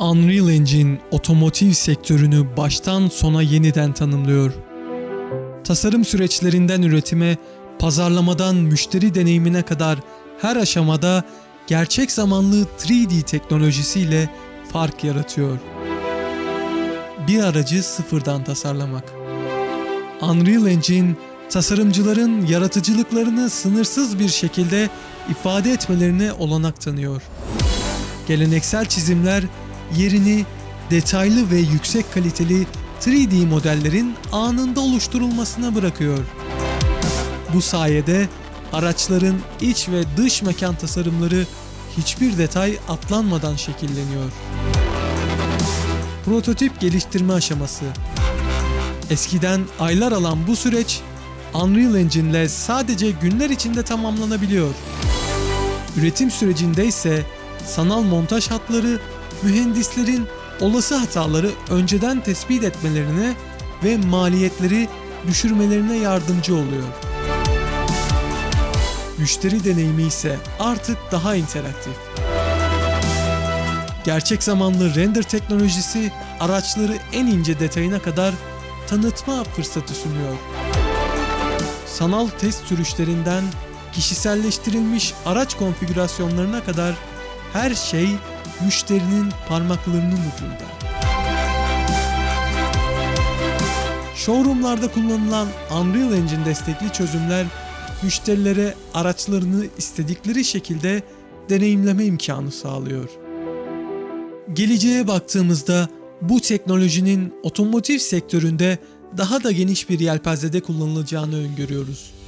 Unreal Engine otomotiv sektörünü baştan sona yeniden tanımlıyor. Tasarım süreçlerinden üretime, pazarlamadan müşteri deneyimine kadar her aşamada gerçek zamanlı 3D teknolojisiyle fark yaratıyor. Bir aracı sıfırdan tasarlamak. Unreal Engine, tasarımcıların yaratıcılıklarını sınırsız bir şekilde ifade etmelerine olanak tanıyor. Geleneksel çizimler yerini detaylı ve yüksek kaliteli 3D modellerin anında oluşturulmasına bırakıyor. Bu sayede araçların iç ve dış mekan tasarımları hiçbir detay atlanmadan şekilleniyor. Prototip geliştirme aşaması Eskiden aylar alan bu süreç Unreal Engine ile sadece günler içinde tamamlanabiliyor. Üretim sürecinde ise sanal montaj hatları mühendislerin olası hataları önceden tespit etmelerine ve maliyetleri düşürmelerine yardımcı oluyor. Müşteri deneyimi ise artık daha interaktif. Gerçek zamanlı render teknolojisi araçları en ince detayına kadar tanıtma fırsatı sunuyor. Sanal test sürüşlerinden kişiselleştirilmiş araç konfigürasyonlarına kadar her şey müşterinin parmaklarının ucunda. Showroomlarda kullanılan Unreal Engine destekli çözümler müşterilere araçlarını istedikleri şekilde deneyimleme imkanı sağlıyor. Geleceğe baktığımızda bu teknolojinin otomotiv sektöründe daha da geniş bir yelpazede kullanılacağını öngörüyoruz.